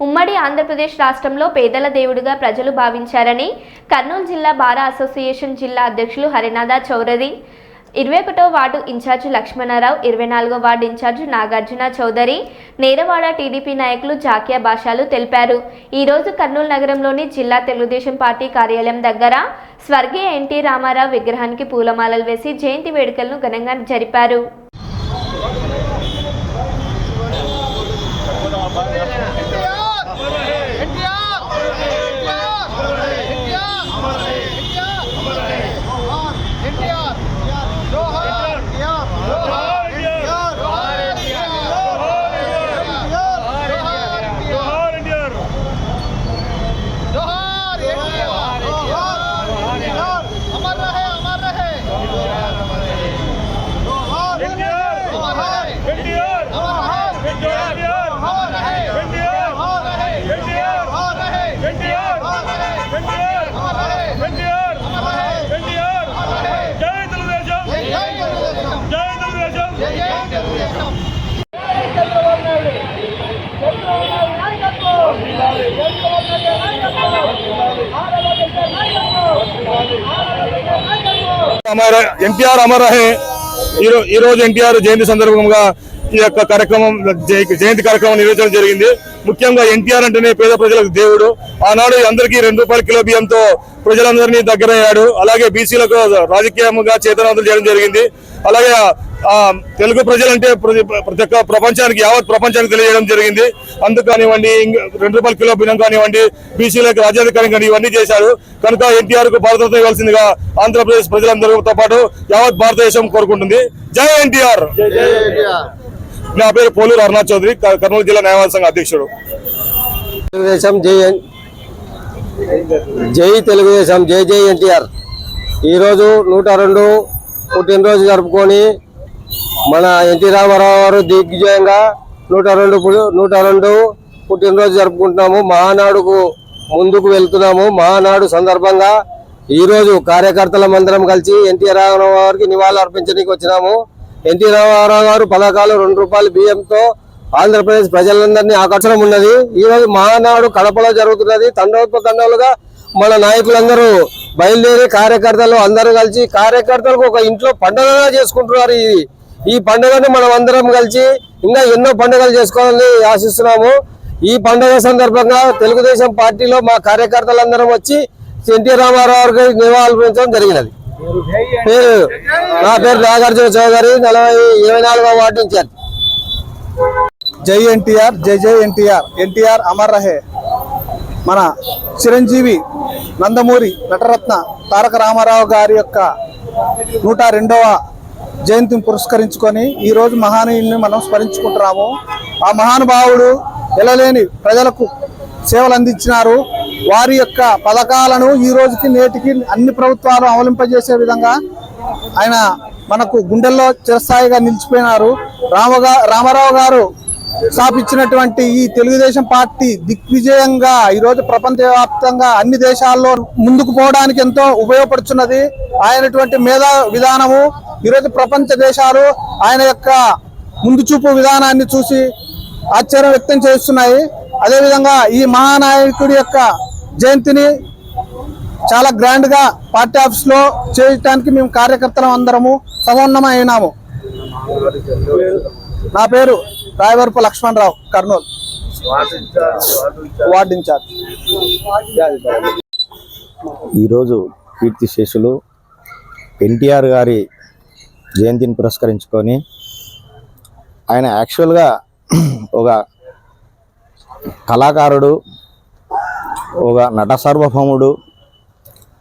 ఉమ్మడి ఆంధ్రప్రదేశ్ రాష్ట్రంలో పేదల దేవుడిగా ప్రజలు భావించారని కర్నూలు జిల్లా బారా అసోసియేషన్ జిల్లా అధ్యక్షులు హరినాథ చౌదరి ఇరవై ఒకటో వార్డు ఇన్ఛార్జి లక్ష్మణరావు ఇరవై నాలుగో ward incharge Nagarjuna Chowdary Neravada TDP నాయకులు జాకియా భాషాలు తెలిపారు. ఈరోజు కర్నూలు నగరంలోని జిల్లా తెలుగుదేశం పార్టీ కార్యాలయం దగ్గర స్వర్గీయ ఎన్టీ రామారావు విగ్రహానికి పూలమాలలు వేసి జయంతి వేడుకలను ఘనంగా జరిపారు. అమర ఎన్టీఆర్ అమర్ ఈ రోజు ఎన్టీఆర్ జయంతి సందర్భంగా ఈ యొక్క కార్యక్రమం జయంతి కార్యక్రమం నిర్వహించడం జరిగింది. ముఖ్యంగా ఎన్టీఆర్ అంటేనే పేద ప్రజలకు దేవుడు. ఆనాడు అందరికీ రెండు రూపాయల కిలో బియ్యంతో ప్రజలందరినీ దగ్గరయ్యాడు. అలాగే బీసీలకు రాజకీయంగా చేతనవంతులు చేయడం జరిగింది. అలాగే తెలుగు ప్రజలంటే ప్రతి ప్రతి ఒక్క ప్రపంచానికి యావత్ ప్రపంచానికి తెలియజేయడం జరిగింది. అందుకు కానివ్వండి ఇంక రెండు రూపాయల కిలో బియ్యం కానివ్వండి బీసీలకు రాజ్యాధికారం కానీ ఇవన్నీ చేశారు. కనుక ఎన్టీఆర్కు భారతరత్న ఇవ్వాల్సిందిగా ఆంధ్రప్రదేశ్ ప్రజలందరితో పాటు యావత్ భారతదేశం కోరుకుంటుంది. జై ఎన్టీఆర్! నా పేరు పోలూరు అరుణాథ్ చౌదరి కర్నూలు జిల్లా న్యాయవాద సంఘ అధ్యక్షుడు. తెలుగుదేశం జై జై తెలుగుదేశం జై జై ఎన్టీఆర్. ఈరోజు నూట రెండు పుట్టినరోజు జరుపుకొని మన ఎన్టీ రామారావు గారు దిగ్విజయంగా నూట రెండు నూట రెండు పుట్టినరోజు జరుపుకుంటున్నాము. మహానాడుకు ముందుకు వెళ్తున్నాము. మహానాడు సందర్భంగా ఈరోజు కార్యకర్తల మందరం కలిసి ఎన్టీ రామారావు గారికి నివాళులు అర్పించడానికి వచ్చినాము. ఎన్టీ రామారావు గారు పథకాలు రెండు రూపాయలు బియ్యంతో ఆంధ్రప్రదేశ్ ప్రజలందరినీ ఆకర్షణ ఉన్నది. ఈ రోజు మహానాడు కడపలో జరుగుతున్నది. తండోత్ప తండాలుగా మన నాయకులందరూ బయలుదేరి కార్యకర్తలు అందరూ కలిసి కార్యకర్తలకు ఒక ఇంట్లో పండుగగా చేసుకుంటున్నారు ఇది ఈ పండుగను మనం అందరం కలిసి ఇంకా ఎన్నో పండుగలు చేసుకోవాలని ఆశిస్తున్నాము. ఈ పండుగ సందర్భంగా తెలుగుదేశం పార్టీలో మా కార్యకర్తలందరం వచ్చి ఎన్టీ రామారావు గారికి నివాళులర్పించడం జరిగినది. పేరు నా పేరు నాగార్జున చౌదరి నలభై ఇరవై నాలుగో వార్డు నుంచి జై ఎన్టీఆర్ జై జై ఎన్టీఆర్. ఎన్టీఆర్ అమర్ రహే. మన చిరంజీవి నందమూరి నటరత్న తారక రామారావు గారి యొక్క నూట రెండవ జయంతిని పురస్కరించుకొని ఈరోజు మహానీయుల్ని మనం స్మరించుకుంటున్నాము. ఆ మహానుభావుడు ఎలలేని ప్రజలకు సేవలు అందించినారు. వారి యొక్క పథకాలను ఈ రోజుకి నేటికి అన్ని ప్రభుత్వాలు అవలింపజేసే విధంగా ఆయన మనకు గుండెల్లో చిరస్థాయిగా నిలిచిపోయినారు. రామగా రామారావు గారు స్థాపించినటువంటి ఈ తెలుగుదేశం పార్టీ దిగ్విజయంగా ఈరోజు ప్రపంచవ్యాప్తంగా అన్ని దేశాల్లో ముందుకు పోవడానికి ఎంతో ఉపయోగపడుతున్నది ఆయనటువంటి మేధా విధానము ఈరోజు ప్రపంచ దేశాలు ఆయన యొక్క ముందు చూపు విధానాన్ని చూసి ఆశ్చర్యం వ్యక్తం చేస్తున్నాయి. అదేవిధంగా ఈ మహానాయకుడి యొక్క జయంతిని చాలా గ్రాండ్గా పార్టీ ఆఫీస్లో చేయటానికి మేము కార్యకర్తలం అందరము సమన్నమైనాము నా పేరు రాయవరపు లక్ష్మణరావు కర్నూలు. Ward incharge. ఈరోజు కీర్తిశేషులు ఎన్టీఆర్ గారి జయంతిని పురస్కరించుకొని ఆయన యాక్చువల్గా ఒక కళాకారుడు ఒక నట సార్వభౌముడు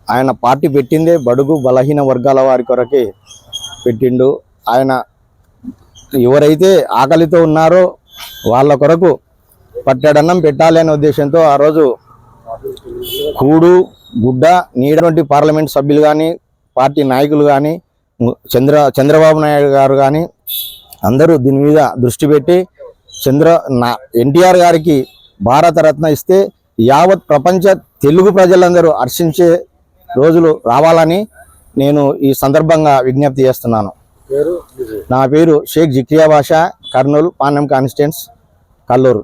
ఆయన పార్టీ పెట్టిందే బడుగు బలహీన వర్గాల వారి కొరకే పెట్టిండు. ఆయన ఎవరైతే ఆకలితో ఉన్నారో వాళ్ళ కొరకు పట్టడన్నం పెట్టాలి అనే ఉద్దేశంతో ఆ రోజు కూడు గుడ్డ నీడటువంటి పార్లమెంట్ సభ్యులు కానీ పార్టీ నాయకులు కానీ చంద్ర చంద్రబాబు నాయుడు గారు కానీ అందరూ దీని మీద దృష్టి పెట్టి చంద్ర నా ఎన్టీఆర్ గారికి భారతరత్న ఇస్తే యావత్ ప్రపంచ తెలుగు ప్రజలందరూ హర్షించే రోజులు రావాలని నేను ఈ సందర్భంగా విజ్ఞప్తి చేస్తున్నాను. నా పేరు షేక్ జిక్రియా భాష కర్నూలు పానం కాన్స్టెన్స్ కల్లూరు.